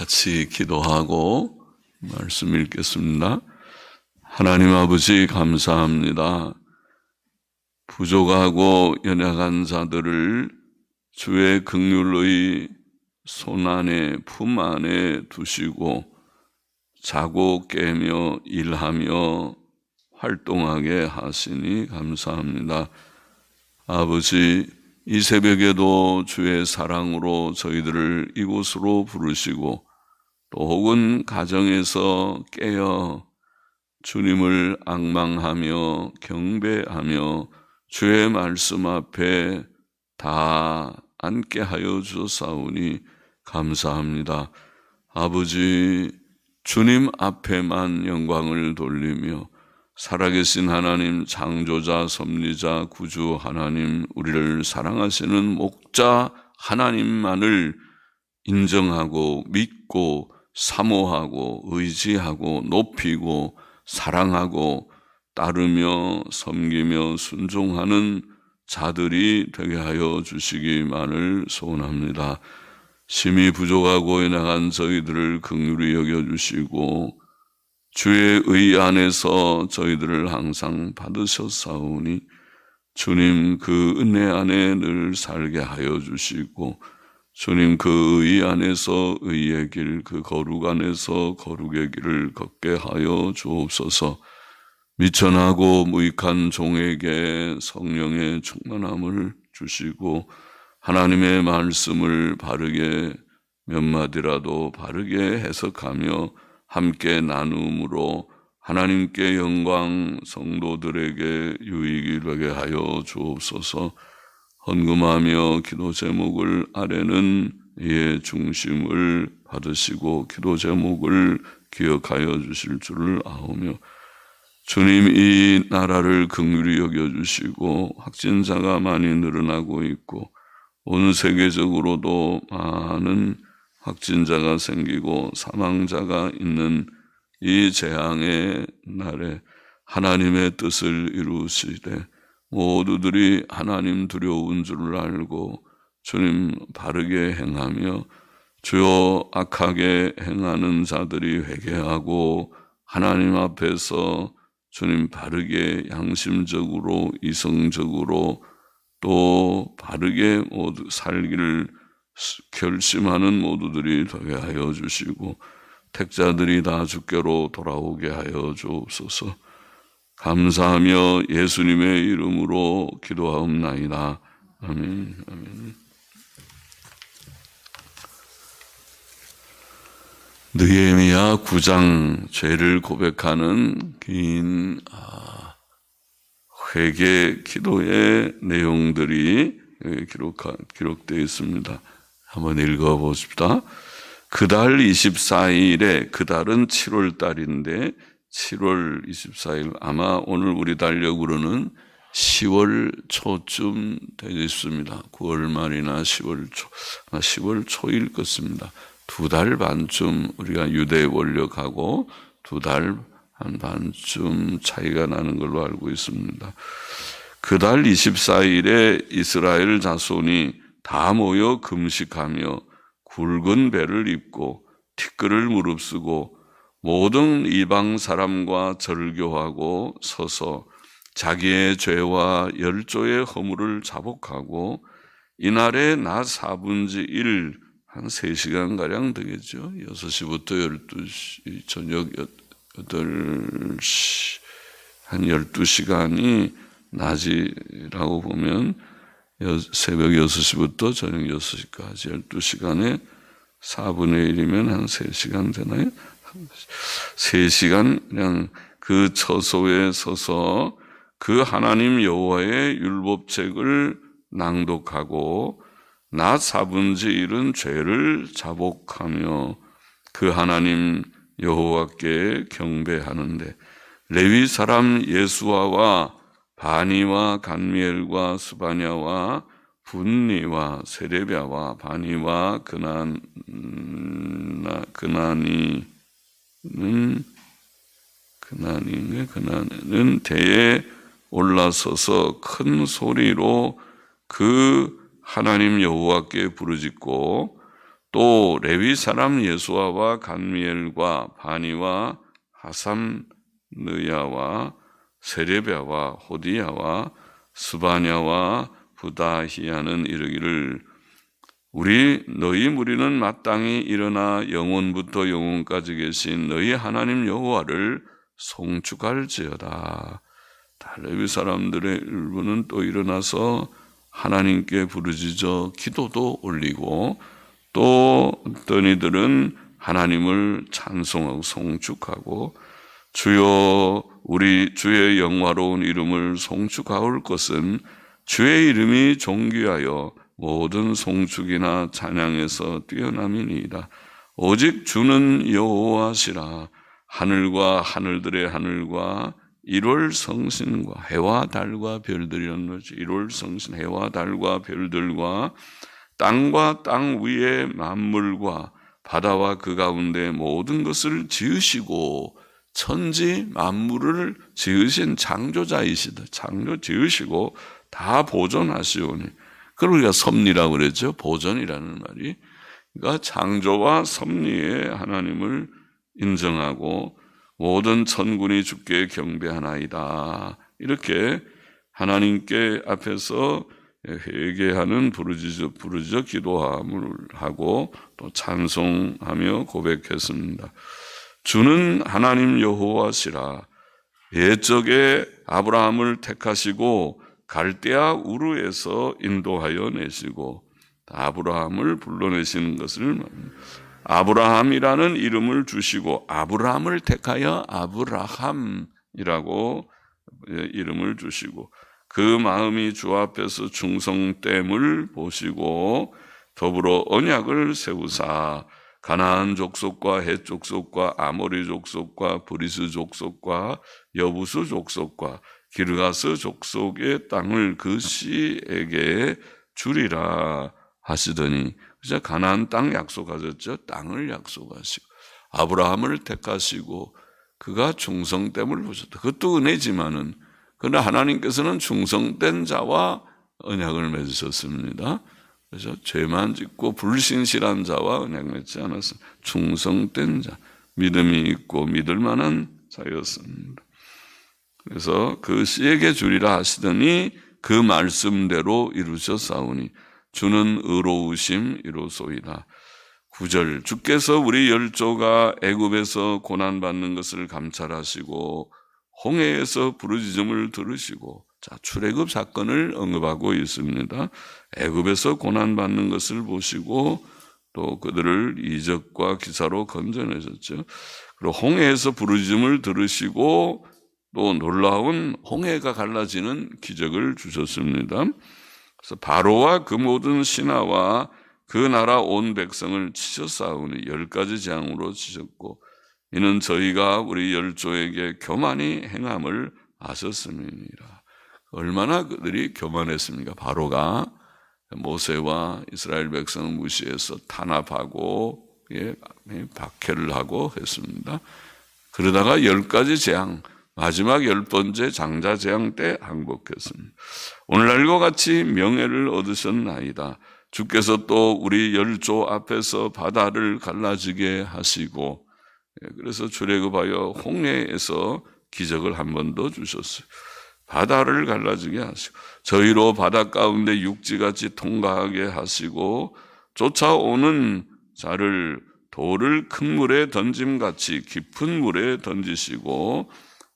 같이 기도하고 말씀 읽겠습니다. 하나님 아버지 감사합니다. 부족하고 연약한 자들을 주의 극률의 손 안에 품 안에 두시고 자고 깨며 일하며 활동하게 하시니 감사합니다. 아버지 이 새벽에도 주의 사랑으로 저희들을 이곳으로 부르시고 또 혹은 가정에서 깨어 주님을 악망하며 경배하며 주의 말씀 앞에 다 앉게 하여 주사오니 감사합니다. 아버지 주님 앞에만 영광을 돌리며 살아계신 하나님, 창조자, 섭리자, 구주 하나님, 우리를 사랑하시는 목자 하나님만을 인정하고 믿고 사모하고 의지하고 높이고 사랑하고 따르며 섬기며 순종하는 자들이 되게 하여 주시기만을 소원합니다. 심히 부족하고 연약한 저희들을 긍휼히 여겨 주시고 주의 의 안에서 저희들을 항상 받으셨사오니 주님 그 은혜 안에 늘 살게 하여 주시고 주님 그 의 안에서 의의 길, 그 거룩 안에서 거룩의 길을 걷게 하여 주옵소서. 미천하고 무익한 종에게 성령의 충만함을 주시고 하나님의 말씀을 바르게 몇 마디라도 바르게 해석하며 함께 나눔으로 하나님께 영광 성도들에게 유익이 되게 하여 주옵소서 헌금하며 기도 제목을 아래는 이의 중심을 받으시고 기도 제목을 기억하여 주실 줄을 아오며 주님 이 나라를 긍휼히 여겨 주시고 확진자가 많이 늘어나고 있고 온 세계적으로도 많은 확진자가 생기고 사망자가 있는 이 재앙의 날에 하나님의 뜻을 이루시되 모두들이 하나님 두려운 줄을 알고 주님 바르게 행하며 주요 악하게 행하는 자들이 회개하고 하나님 앞에서 주님 바르게 양심적으로 이성적으로 또 바르게 모두 살기를 결심하는 모두들이 되게 하여 주시고 택자들이 다 주께로 돌아오게 하여 주옵소서. 감사하며 예수님의 이름으로 기도하옵나이다. 아멘. 아멘. 느헤미야 9장 죄를 고백하는 긴 아, 회개 기도의 내용들이 기록 기록 되어 있습니다. 한번 읽어 보십시다. 그달 24일에 그달은 7월 달인데 7월 24일 아마 오늘 우리 달력으로는 10월 초쯤 되겠습니다. 9월 말이나 10월 초, 아마 10월 초일 것입니다. 두 달 반쯤 우리가 유대 원력하고 두 달 한 반쯤 차이가 나는 걸로 알고 있습니다. 그 달 24일에 이스라엘 자손이 다 모여 금식하며 굵은 배를 입고 티끌을 무릅쓰고 모든 이방 사람과 절교하고 서서 자기의 죄와 열조의 허물을 자복하고 이날에 낮 4분지 1, 한 3시간 가량 되겠죠. 6시부터 12시, 저녁 8시, 한 12시간이 낮이라고 보면 새벽 6시부터 저녁 6시까지 12시간에 4분의 1이면 한 3시간 되나요? 3시간 그냥 그 처소에 서서 그 하나님 여호와의 율법책을 낭독하고 나 4분지 1은 죄를 자복하며 그 하나님 여호와께 경배하는데 레위 사람 예수아와 바니와 간미엘과 스바냐와 분니와 세레비아와 바니와 그난 그나니 는 그나니는 그나는 대에 올라서서 큰 소리로 그 하나님 여호와께 부르짖고 또 레위 사람 예수아와 간미엘과 바니와 하삼느야와 세레베와 호디야와 스바냐와 부다히야는 이르기를 우리 너희 무리는 마땅히 일어나 영원부터 영원까지 계신 너희 하나님 여호와를 송축할지어다. 레위 사람들의 일부는 또 일어나서 하나님께 부르짖어 기도도 올리고 또 어떤 이들은 하나님을 찬송하고 송축하고 주여 우리 주의 영화로운 이름을 송축하올 것은 주의 이름이 존귀하여 모든 송축이나 찬양에서 뛰어남이니이다. 오직 주는 여호와시라 하늘과 하늘들의 하늘과 1월 성신과 해와 달과 별들이라는 거죠. 1월 성신 해와 달과 별들과 땅과 땅 위의 만물과 바다와 그 가운데 모든 것을 지으시고 천지 만물을 지으신 창조자이시다. 창조 지으시고 다 보존하시오니 그러니까 섭리라고 그랬죠. 보존이라는 말이. 그러니까 창조와 섭리의 하나님을 인정하고 모든 천군이 주께 경배하나이다. 이렇게 하나님께 앞에서 회개하는 부르짖어 부르짖어 기도함을 하고 또 찬송하며 고백했습니다. 주는 하나님 여호와시라 옛적에 아브라함을 택하시고 갈대아 우르에서 인도하여 내시고 아브라함을 불러내시는 것을 아브라함이라는 이름을 주시고 아브라함을 택하여 아브라함이라고 이름을 주시고 그 마음이 주 앞에서 충성됨을 보시고 더불어 언약을 세우사 가나안 족속과 헷 족속과 아모리 족속과 브리스 족속과 여부수 족속과 기르가스 족속의 땅을 그 씨에게 주리라 하시더니 그래서 가나안 땅 약속하셨죠. 땅을 약속하시고 아브라함을 택하시고 그가 충성 됨을 보셨다. 그것도 은혜지만은 그러나 하나님께서는 충성된 자와 언약을 맺으셨습니다. 그래서 죄만 짓고 불신실한 자와 언약 맺지 않았어. 충성된 자, 믿음이 있고 믿을 만한 자였습니다. 그래서 그 씨에게 주리라 하시더니 그 말씀대로 이루셨사오니 주는 의로우심 이로소이다. 9절 주께서 우리 열조가 애굽에서 고난 받는 것을 감찰하시고 홍해에서 부르짖음을 들으시고 자 출애굽 사건을 언급하고 있습니다. 애굽에서 고난 받는 것을 보시고 또 그들을 이적과 기사로 건져내셨죠. 그리고 홍해에서 부르짖음을 들으시고 또 놀라운 홍해가 갈라지는 기적을 주셨습니다. 그래서 바로와 그 모든 신하와 그 나라 온 백성을 치셨사오니 열 가지 재앙으로 치셨고 이는 저희가 우리 열조에게 교만이 행함을 아셨음이니라. 얼마나 그들이 교만했습니까? 바로가 모세와 이스라엘 백성을 무시해서 탄압하고 예, 박해를 하고 했습니다. 그러다가 열 가지 재앙, 마지막 열 번째 장자 재앙 때 항복했습니다. 오늘날과 같이 명예를 얻으셨나이다. 주께서 또 우리 열조 앞에서 바다를 갈라지게 하시고 예, 그래서 출애굽하여 홍해에서 기적을 한 번 더 주셨어요. 바다를 갈라지게 하시고 저희로 바다 가운데 육지같이 통과하게 하시고 쫓아오는 자를 돌을 큰 물에 던짐같이 깊은 물에 던지시고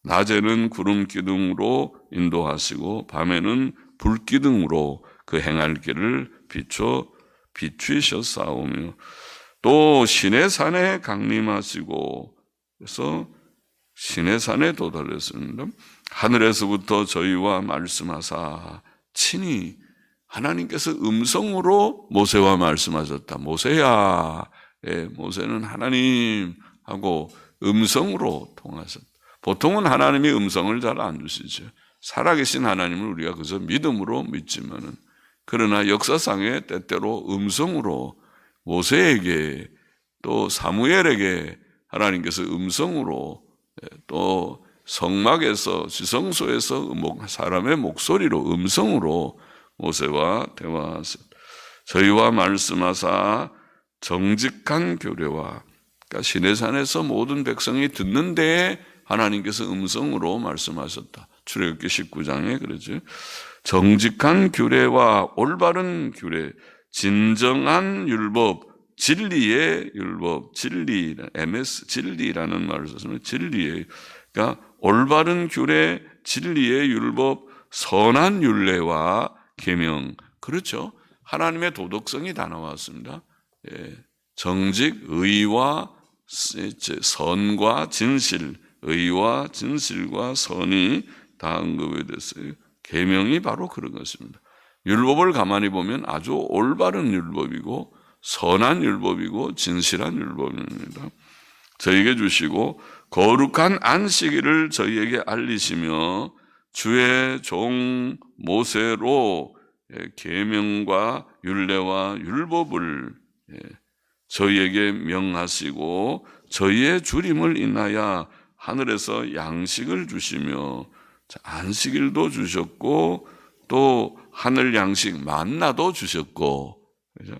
낮에는 구름 기둥으로 인도하시고 밤에는 불 기둥으로 그 행할 길을 비춰 비추셨사오며 또 신의 산에 강림하시고 그래서 신의 산에 도달했습니다. 하늘에서부터 저희와 말씀하사 친히 하나님께서 음성으로 모세와 말씀하셨다. 모세야, 예, 모세는 하나님 하고 음성으로 통하셨다. 보통은 하나님이 음성을 잘 안 주시죠. 살아계신 하나님을 우리가 그저 믿음으로 믿지만은 그러나 역사상에 때때로 음성으로 모세에게 또 사무엘에게 하나님께서 음성으로 예, 또 성막에서 지성소에서 사람의 목소리로 음성으로 모세와 대화하셨 저희와 말씀하사 정직한 교례와 그러니까 시내산에서 모든 백성이 듣는데 하나님께서 음성으로 말씀하셨다. 출애굽기 19장에 그러죠. 정직한 규례와 올바른 규례, 진정한 율법, 진리의 율법, 진리, MS 진리라는 말을 썼으면 진리의 그러니까 올바른 규례, 진리의 율법, 선한 율례와 계명 그렇죠. 하나님의 도덕성이 다 나왔습니다. 예. 정직, 의와 선과 진실, 의와 진실과 선이 다 언급이 됐어요. 계명이 바로 그런 것입니다. 율법을 가만히 보면 아주 올바른 율법이고 선한 율법이고 진실한 율법입니다. 저에게 주시고 거룩한 안식일을 저희에게 알리시며 주의 종 모세로 예, 계명과 율례와 율법을 예, 저희에게 명하시고 저희의 주림을 인하여 하늘에서 양식을 주시며 안식일도 주셨고 또 하늘 양식 만나도 주셨고 그죠?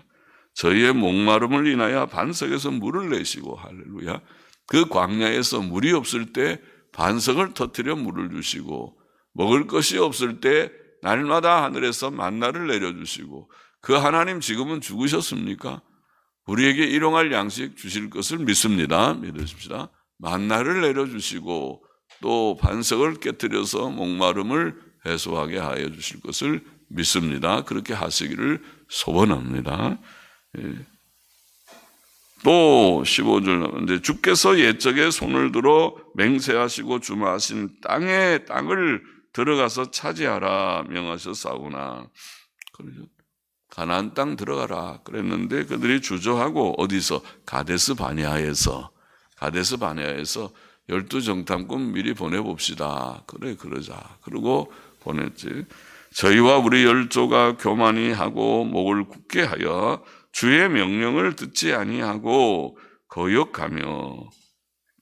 저희의 목마름을 인하여 반석에서 물을 내시고 할렐루야 그 광야에서 물이 없을 때 반석을 터뜨려 물을 주시고 먹을 것이 없을 때 날마다 하늘에서 만나를 내려주시고 그 하나님 지금은 죽으셨습니까? 우리에게 일용할 양식 주실 것을 믿습니다. 믿으십시다. 만나를 내려주시고 또 반석을 깨뜨려서 목마름을 해소하게 하여 주실 것을 믿습니다. 그렇게 하시기를 소원합니다. 예. 또 15절 이제 주께서 옛적에 손을 들어 맹세하시고 주마하신 땅에 땅을 들어가서 차지하라 명하셨사오나. 가나안 땅 들어가라 그랬는데 그들이 주저하고 어디서 가데스 바니아에서 가데스 바니아에서 열두 정탐꾼 미리 보내봅시다. 그래 그러자. 그리고 보냈지. 저희와 우리 열조가 교만히 하고 목을 굳게 하여 주의 명령을 듣지 아니하고 거역하며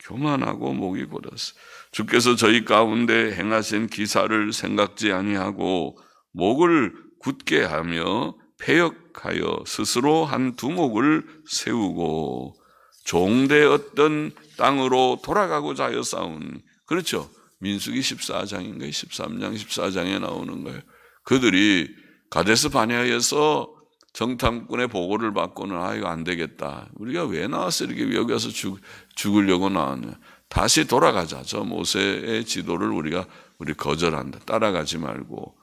교만하고 목이 곧았어. 주께서 저희 가운데 행하신 기사를 생각지 아니하고 목을 굳게 하며 폐역하여 스스로 한 두목을 세우고 종되었던 땅으로 돌아가고자 하여 싸운 그렇죠. 민수기 14장인가요? 13장 14장에 나오는 거예요. 그들이 가데스 바네아에서 정탐꾼의 보고를 받고는 아 이거 안 되겠다. 우리가 왜 나왔어 이렇게 여기 와서 죽, 죽으려고 나왔냐. 다시 돌아가자. 저 모세의 지도를 우리가 우리 거절한다. 따라가지 말고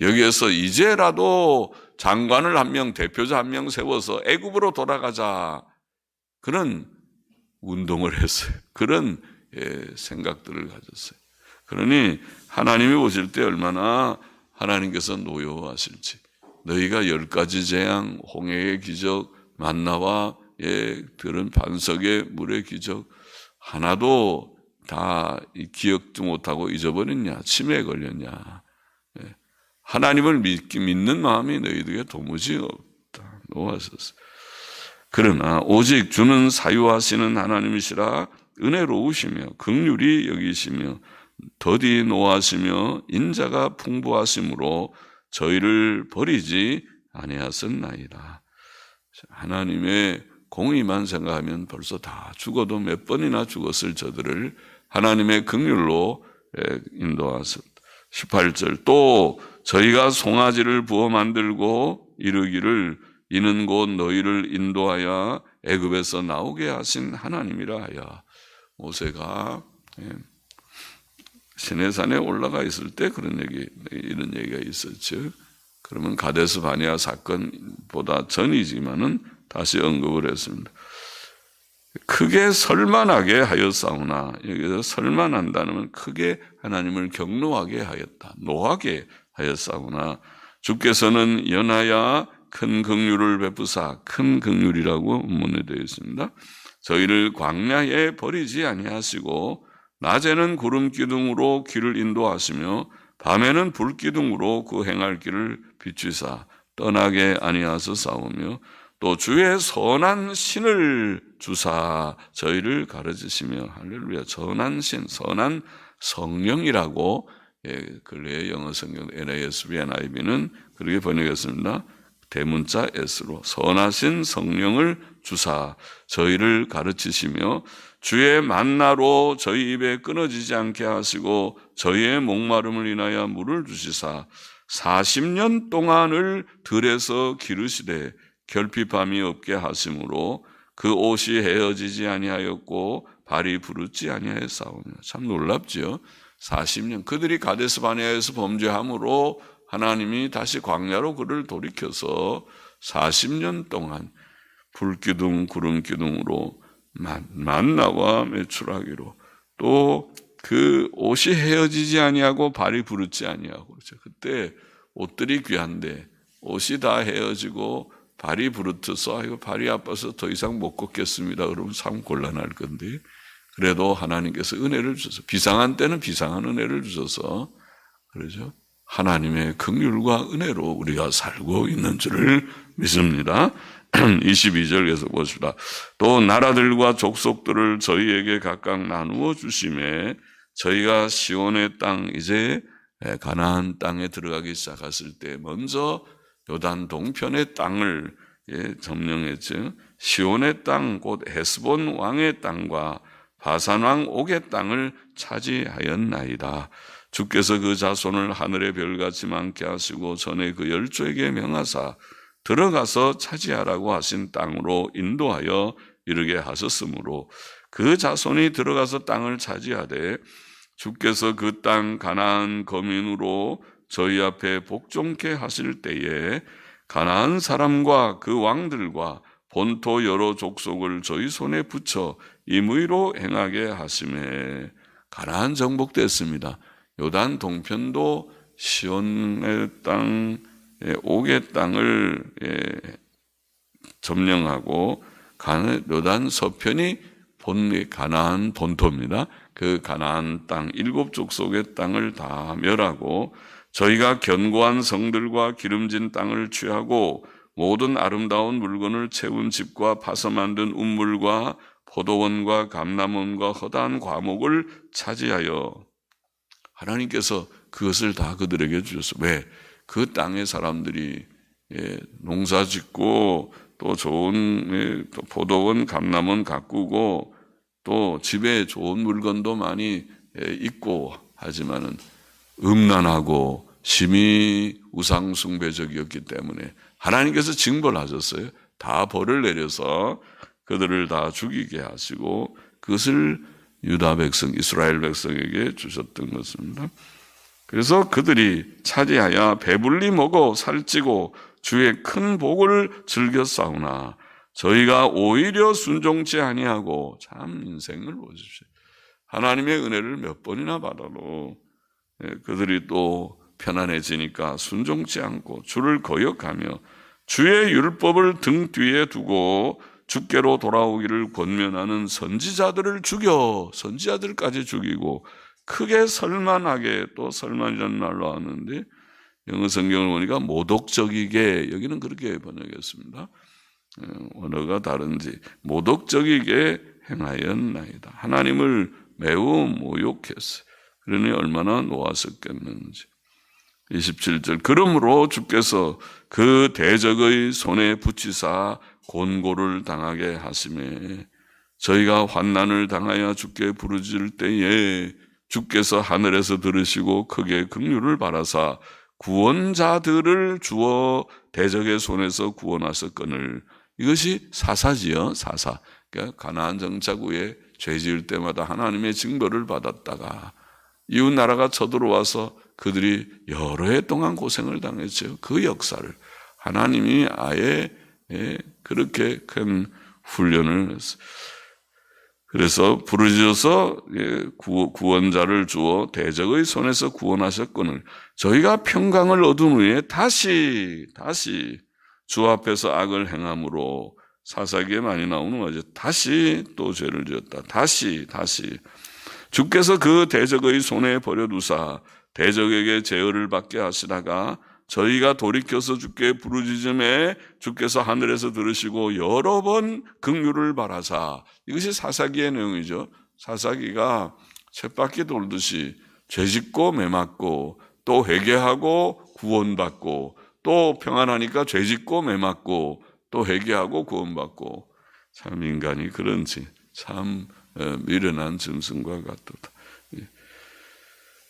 여기에서 이제라도 장관을 한 명, 대표자 한 명 세워서 애굽으로 돌아가자. 그런 운동을 했어요. 그런 예, 생각들을 가졌어요. 그러니 하나님이 보실 때 얼마나 하나님께서 노여워하실지. 너희가 열 가지 재앙, 홍해의 기적, 만나와 예, 들은 반석의 물의 기적 하나도 다 기억도 못하고 잊어버렸냐? 치매에 걸렸냐? 예. 하나님을 믿기 믿는 마음이 너희들에게 도무지 없다. 놓았었어. 그러나 오직 주는 사유하시는 하나님이시라 은혜로우시며 극률이 여기시며 더디 노하시며 인자가 풍부하심으로 저희를 버리지 아니하셨나이다. 하나님의 공의만 생각하면 벌써 다 죽어도 몇 번이나 죽었을 저들을 하나님의 긍휼로 인도하셨. 18절 또 저희가 송아지를 부어 만들고 이르기를 이는 곧 너희를 인도하여 애굽에서 나오게 하신 하나님이라 하여 모세가 예, 시내산에 올라가 있을 때 그런 얘기 이런 얘기가 있었죠. 그러면 가데스 바니아 사건보다 전이지만은 다시 언급을 했습니다. 크게 설만하게 하였사오나 여기서 설만한다는 크게 하나님을 경노하게 하였다. 노하게 하였사오나 주께서는 연하야 큰 긍휼을 베푸사 큰 긍휼이라고 문에 되어 있습니다. 저희를 광야에 버리지 아니하시고 낮에는 구름 기둥으로 길을 인도하시며 밤에는 불 기둥으로 그 행할 길을 비추사 떠나게 아니하서 싸우며 또 주의 선한 신을 주사 저희를 가르치시며 할렐루야 선한 신 선한 성령이라고 예, 근래의 영어 성경 NASB, NIV는 그렇게 번역했습니다. 대문자 S로 선하신 성령을 주사 저희를 가르치시며 주의 만나로 저희 입에 끊어지지 않게 하시고 저희의 목마름을 인하여 물을 주시사 40년 동안을 들에서 기르시되 결핍함이 없게 하심으로 그 옷이 헤어지지 아니하였고 발이 부르지 아니하였사오며 참 놀랍지요. 40년 그들이 가데스 바네아에서 범죄함으로 하나님이 다시 광야로 그를 돌이켜서 40년 동안 불기둥 구름기둥으로 만나와 매출하기로 또 그 옷이 헤어지지 아니하고 발이 부르지 아니하고 그렇죠. 그때 옷들이 귀한데 옷이 다 헤어지고 발이 부르트서 아이고 발이 아파서 더 이상 못 걷겠습니다. 그러면 참 곤란할 건데 그래도 하나님께서 은혜를 주셔서 비상한 때는 비상한 은혜를 주셔서 그러죠. 하나님의 긍휼과 은혜로 우리가 살고 있는 줄을 믿습니다. 22절 계속 보십시다. 또 나라들과 족속들을 저희에게 각각 나누어 주심에 저희가 시온의 땅 이제 가나안 땅에 들어가기 시작했을 때 먼저 요단 동편의 땅을 예, 점령했죠. 시온의 땅, 곧 헤스본 왕의 땅과 바산 왕 옥의 땅을 차지하였나이다. 주께서 그 자손을 하늘의 별같이 많게 하시고 전에 그 열조에게 명하사 들어가서 차지하라고 하신 땅으로 인도하여 이르게 하셨으므로 그 자손이 들어가서 땅을 차지하되 주께서 그 땅 가나안 거민으로 저희 앞에 복종케 하실 때에 가나안 사람과 그 왕들과 본토 여러 족속을 저희 손에 붙여 임의로 행하게 하심에 가나안 정복됐습니다. 요단 동편도 시온의 땅, 옥의 땅을 점령하고 요단 서편이 본 가나안 본토입니다. 그 가나안 땅 일곱 족속의 땅을 다 멸하고 저희가 견고한 성들과 기름진 땅을 취하고 모든 아름다운 물건을 채운 집과 파서 만든 운물과 포도원과 감남원과 허다한 과목을 차지하여 하나님께서 그것을 다 그들에게 주셨어. 왜? 그 땅의 사람들이 예, 농사 짓고 또 좋은 예, 또 포도원, 감남원 가꾸고 또 집에 좋은 물건도 많이 예, 있고 하지만은 음란하고 심히 우상숭배적이었기 때문에 하나님께서 징벌 하셨어요. 다 벌을 내려서 그들을 다 죽이게 하시고 그것을 유다 백성, 이스라엘 백성에게 주셨던 것입니다. 그래서 그들이 차지하여 배불리 먹어 살찌고 주의 큰 복을 즐겨 싸우나 저희가 오히려 순종치 아니하고 참 인생을 보십시오. 하나님의 은혜를 몇 번이나 받아도 예, 그들이 또 편안해지니까 순종치 않고 주를 거역하며 주의 율법을 등 뒤에 두고 주께로 돌아오기를 권면하는 선지자들을 죽여 선지자들까지 죽이고 크게 설만하게 또 설만이라는 말로 하는데 영어 성경을 보니까 모독적이게 여기는 그렇게 번역했습니다. 어, 언어가 다른지 모독적이게 행하였나이다. 하나님을 매우 모욕했어요. 그러니 얼마나 놓았었겠는지. 27절. 그러므로 주께서 그 대적의 손에 붙이사 곤고를 당하게 하심에 저희가 환난을 당하여 주께 부르짖을 때에 주께서 하늘에서 들으시고 크게 긍휼을 바라사 구원자들을 주어 대적의 손에서 구원하셨거늘. 이것이 사사지요 사사. 그러니까 가나안 정착 후에 죄 지을 때마다 하나님의 징벌을 받았다가 이웃 나라가 쳐들어와서 그들이 여러 해 동안 고생을 당했죠. 그 역사를 하나님이 아예 예, 그렇게 큰 훈련을. 그래서 부르짖어서 예, 구원자를 주어 대적의 손에서 구원하셨거늘 저희가 평강을 얻은 후에 다시 다시 주 앞에서 악을 행함으로 사사기에 많이 나오는 거죠. 다시 또 죄를 지었다. 다시 다시 주께서 그 대적의 손에 버려두사 대적에게 제어를 받게 하시다가 저희가 돌이켜서 주께 부르짖음에 주께서 하늘에서 들으시고 여러 번 긍휼을 바라사 이것이 사사기의 내용이죠. 사사기가 쳇바퀴 돌듯이 죄짓고 매맞고 또 회개하고 구원받고 또 평안하니까 죄짓고 매맞고 또 회개하고 구원받고 참 인간이 그런지 참 어, 미련한 짐승과 같도다.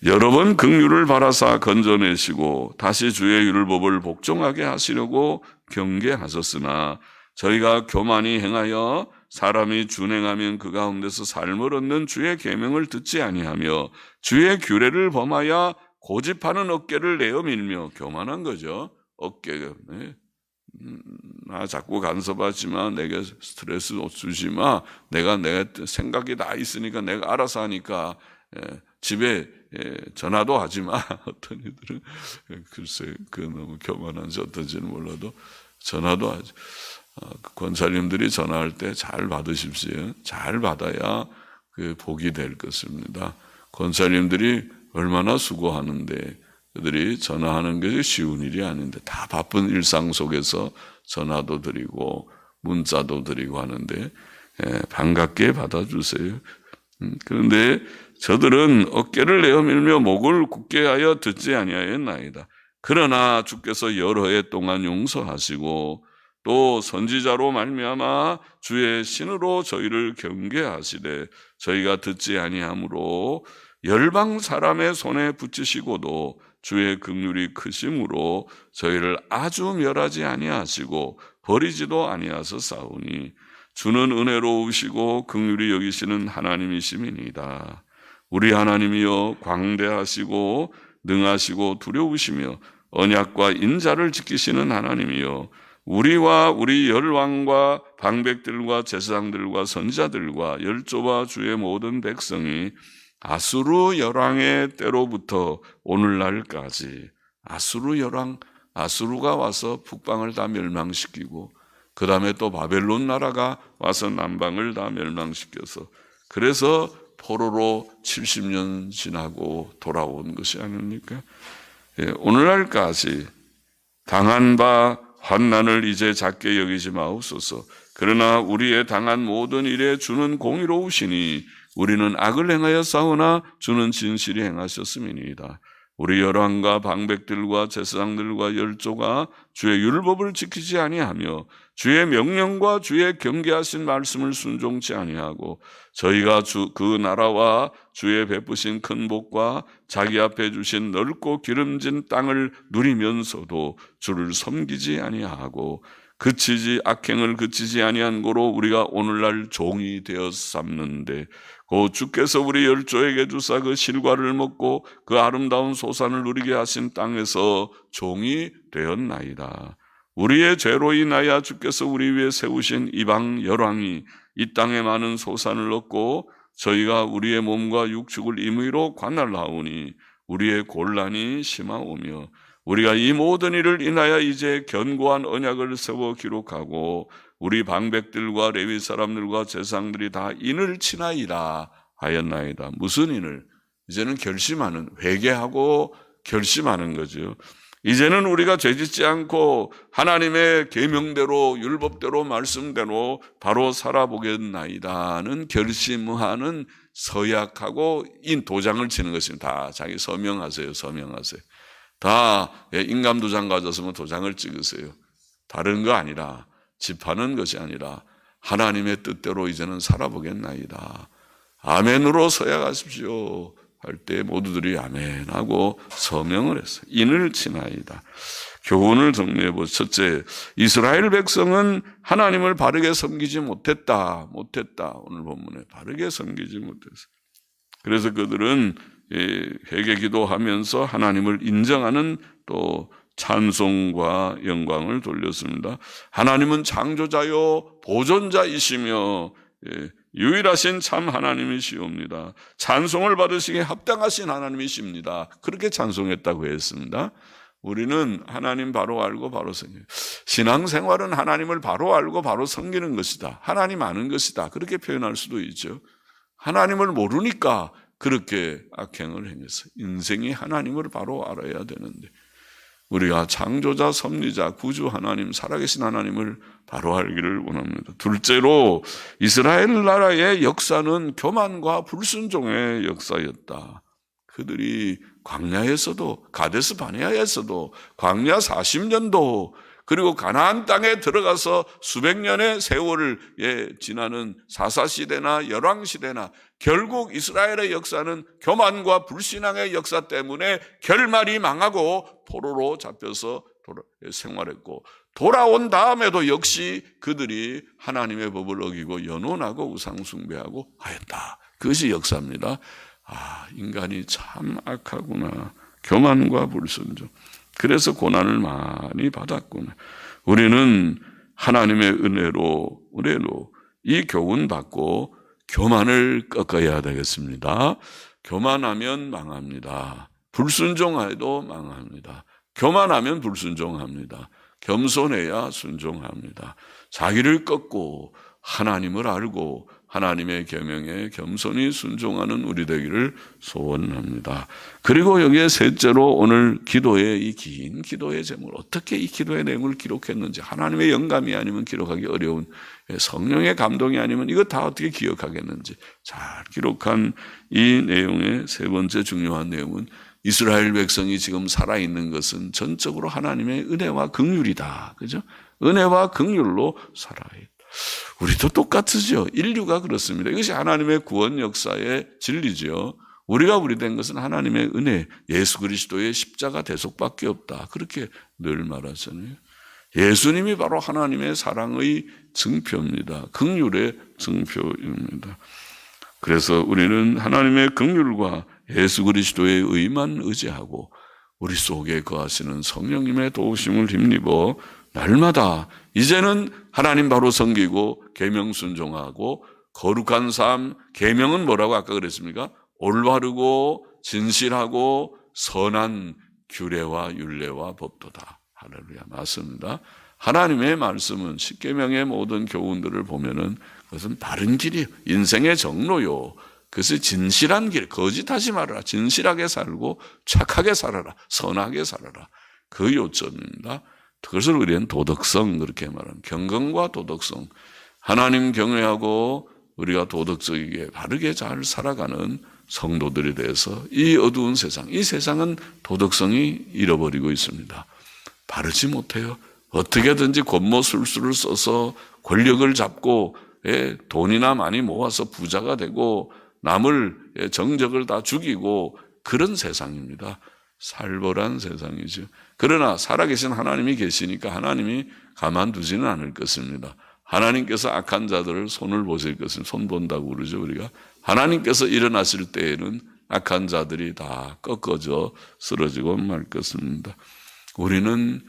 예. 여러 번 긍휼을 바라사 건져내시고 다시 주의 율법을 복종하게 하시려고 경계하셨으나 저희가 교만히 행하여 사람이 준행하면 그 가운데서 삶을 얻는 주의 계명을 듣지 아니하며 주의 규례를 범하여 고집하는 어깨를 내어 밀며 교만한 거죠. 어깨가 네. 음, 나 자꾸 간섭하지 마. 내게 스트레스 주지 마. 내가 내 생각이 다 있으니까 내가 알아서 하니까 예, 집에 예, 전화도 하지 마. 어떤 이들은 예, 글쎄 그 너무 교만한지 어떤지는 몰라도 전화도 하지. 어, 그 권사님들이 전화할 때 잘 받으십시오. 잘 받아야 그 복이 될 것입니다. 권사님들이 얼마나 수고하는데 그들이 전화하는 것이 쉬운 일이 아닌데 다 바쁜 일상 속에서 전화도 드리고 문자도 드리고 하는데 예, 반갑게 받아주세요. 음, 그런데 저들은 어깨를 내어밀며 목을 굳게 하여 듣지 아니하였나이다. 그러나 주께서 여러 해 동안 용서하시고 또 선지자로 말미암아 주의 신으로 저희를 경계하시되 저희가 듣지 아니하므로 열방 사람의 손에 붙이시고도 주의 긍휼이 크심으로 저희를 아주 멸하지 아니하시고 버리지도 아니하서 싸우니 주는 은혜로우시고 긍휼히 여기시는 하나님이심이니이다. 우리 하나님이여 광대하시고 능하시고 두려우시며 언약과 인자를 지키시는 하나님이여 우리와 우리 열왕과 방백들과 제사장들과 선자들과 열조와 주의 모든 백성이 아수르 열왕의 때로부터 오늘날까지 아수르 열왕 아수르가 와서 북방을 다 멸망시키고 그 다음에 또 바벨론 나라가 와서 남방을 다 멸망시켜서 그래서 포로로 70년 지나고 돌아온 것이 아닙니까? 예, 오늘날까지 당한 바 환난을 이제 작게 여기지 마옵소서. 그러나 우리의 당한 모든 일에 주는 공의로우시니 우리는 악을 행하여 싸우나 주는 진실이 행하셨음이니이다. 우리 열왕과 방백들과 제사장들과 열조가 주의 율법을 지키지 아니하며 주의 명령과 주의 경계하신 말씀을 순종치 아니하고 저희가 주, 그 나라와 주의 베푸신 큰 복과 자기 앞에 주신 넓고 기름진 땅을 누리면서도 주를 섬기지 아니하고 그치지 악행을 그치지 아니한 고로 우리가 오늘날 종이 되어 삼는데 고 주께서 우리 열조에게 주사 그 실과를 먹고 그 아름다운 소산을 누리게 하신 땅에서 종이 되었나이다. 우리의 죄로 인하여 주께서 우리 위에 세우신 이방 열왕이 이 땅에 많은 소산을 얻고 저희가 우리의 몸과 육축을 임의로 관할하오니 우리의 곤란이 심하오며 우리가 이 모든 일을 인하여 이제 견고한 언약을 세워 기록하고 우리 방백들과 레위 사람들과 제상들이 다 인을 치나이다 하였나이다. 무슨 인을? 이제는 결심하는 회개하고 결심하는 거죠. 이제는 우리가 죄짓지 않고 하나님의 계명대로 율법대로 말씀대로 바로 살아보겠나이다는 결심하는 서약하고 인 도장을 치는 것입니다. 다 자기 서명하세요. 서명하세요. 다 예, 인감 도장 가졌으면 도장을 찍으세요. 다른 거 아니라 집하는 것이 아니라 하나님의 뜻대로 이제는 살아보겠나이다. 아멘으로 서약하십시오. 할 때 모두들이 아멘 하고 서명을 했어요. 인을 치나이다. 교훈을 정리해 보죠. 첫째, 이스라엘 백성은 하나님을 바르게 섬기지 못했다. 못했다. 오늘 본문에 바르게 섬기지 못했어. 그래서 그들은 회개 기도하면서 하나님을 인정하는 또 찬송과 영광을 돌렸습니다. 하나님은 창조자요 보존자이시며 예, 유일하신 참 하나님이시옵니다. 찬송을 받으시기에 합당하신 하나님이십니다. 그렇게 찬송했다고 했습니다. 우리는 하나님 바로 알고 바로 섬기 신앙생활은 하나님을 바로 알고 바로 섬기는 것이다. 하나님 아는 것이다. 그렇게 표현할 수도 있죠. 하나님을 모르니까 그렇게 악행을 행했어요. 인생이 하나님을 바로 알아야 되는데 우리가 창조자, 섭리자, 구주 하나님, 살아계신 하나님을 바로 알기를 원합니다. 둘째로 이스라엘 나라의 역사는 교만과 불순종의 역사였다. 그들이 광야에서도 가데스 바네아에서도 광야 40년도 그리고 가나안 땅에 들어가서 수백 년의 세월을 예, 지나는 사사 시대나 열왕 시대나 결국 이스라엘의 역사는 교만과 불신앙의 역사 때문에 결말이 망하고 포로로 잡혀서 돌아- 생활했고 돌아온 다음에도 역시 그들이 하나님의 법을 어기고 연원하고 우상숭배하고 하였다. 그것이 역사입니다. 아, 인간이 참 악하구나. 교만과 불순종. 그래서 고난을 많이 받았구나. 우리는 하나님의 은혜로, 은혜로 이 교훈 받고 교만을 꺾어야 되겠습니다. 교만하면 망합니다. 불순종해도 망합니다. 교만하면 불순종합니다. 겸손해야 순종합니다. 자기를 꺾고 하나님을 알고 하나님의 계명에 겸손히 순종하는 우리 되기를 소원합니다. 그리고 여기에 셋째로 오늘 기도의 이 긴 기도의 제목 어떻게 이 기도의 내용을 기록했는지 하나님의 영감이 아니면 기록하기 어려운 성령의 감동이 아니면 이거 다 어떻게 기억하겠는지 잘 기록한 이 내용의 세 번째 중요한 내용은 이스라엘 백성이 지금 살아 있는 것은 전적으로 하나님의 은혜와 긍휼이다. 그죠? 은혜와 긍휼로 살아야 우리도 똑같으죠. 인류가 그렇습니다. 이것이 하나님의 구원 역사의 진리죠. 우리가 우리 된 것은 하나님의 은혜, 예수 그리스도의 십자가 대속밖에 없다. 그렇게 늘 말하잖아요. 예수님이 바로 하나님의 사랑의 증표입니다. 긍휼의 증표입니다. 그래서 우리는 하나님의 긍휼과 예수 그리스도의 의만 의지하고 우리 속에 거하시는 성령님의 도우심을 힘입어 날마다 이제는 하나님 바로 섬기고 계명 순종하고 거룩한 삶 계명은 뭐라고 아까 그랬습니까? 올바르고 진실하고 선한 규례와 율례와 법도다. 할렐루야 맞습니다. 하나님의 말씀은 십계명의 모든 교훈들을 보면은 그것은 바른 길이 인생의 정로요. 그것이 진실한 길, 거짓하지 말아라. 진실하게 살고 착하게 살아라. 선하게 살아라. 그 요점입니다. 그것을 우리는 도덕성 그렇게 말하는 경건과 도덕성 하나님 경외하고 우리가 도덕적이게 바르게 잘 살아가는 성도들에 대해서 이 어두운 세상 이 세상은 도덕성이 잃어버리고 있습니다. 바르지 못해요. 어떻게든지 권모술수를 써서 권력을 잡고 예, 돈이나 많이 모아서 부자가 되고 남을 예, 정적을 다 죽이고 그런 세상입니다. 살벌한 세상이죠. 그러나 살아계신 하나님이 계시니까 하나님이 가만두지는 않을 것입니다. 하나님께서 악한 자들을 손을 보실 것은 손 본다고 그러죠 우리가 하나님께서 일어나실 때에는 악한 자들이 다 꺾어져 쓰러지고 말 것입니다. 우리는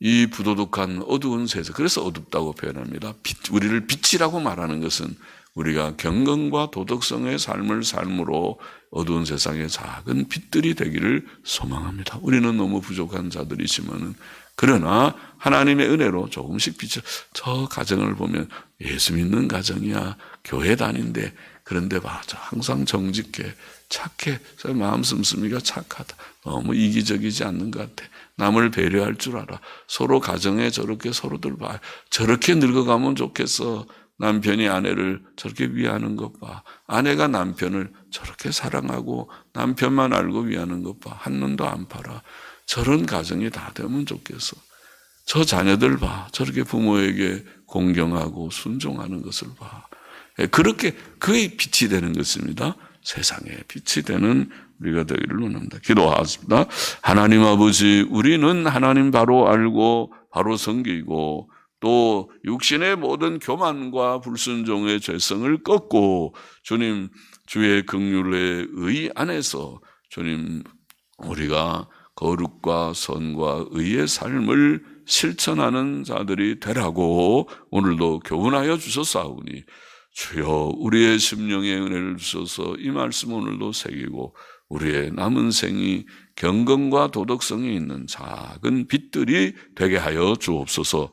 이 부도덕한 어두운 세상 그래서 어둡다고 표현합니다. 빛, 우리를 빛이라고 말하는 것은 우리가 경건과 도덕성의 삶을 삶으로 어두운 세상의 작은 빛들이 되기를 소망합니다. 우리는 너무 부족한 자들이지만은 그러나 하나님의 은혜로 조금씩 빛을 저 가정을 보면 예수 믿는 가정이야. 교회 다닌데 그런데 맞아 항상 정직해 착해. 마음 씀씀이가 착하다. 너무 이기적이지 않는 것 같아. 남을 배려할 줄 알아. 서로 가정에 저렇게 서로들 봐. 저렇게 늙어가면 좋겠어 남편이 아내를 저렇게 위하는 것 봐. 아내가 남편을 저렇게 사랑하고 남편만 알고 위하는 것 봐. 한눈도 안 팔아. 저런 가정이 다 되면 좋겠어. 저 자녀들 봐. 저렇게 부모에게 공경하고 순종하는 것을 봐. 예, 그렇게 그의 빛이 되는 것입니다. 세상에 빛이 되는 우리가 되기를 원합니다. 기도하겠습니다. 하나님 아버지, 우리는 하나님 바로 알고 바로 섬기고 또 육신의 모든 교만과 불순종의 죄성을 꺾고 주님 주의 긍휼의 의 안에서 주님 우리가 거룩과 선과 의의 삶을 실천하는 자들이 되라고 오늘도 교훈하여 주셨사오니 주여 우리의 심령의 은혜를 주셔서 이 말씀 오늘도 새기고 우리의 남은 생이 경건과 도덕성이 있는 작은 빛들이 되게 하여 주옵소서.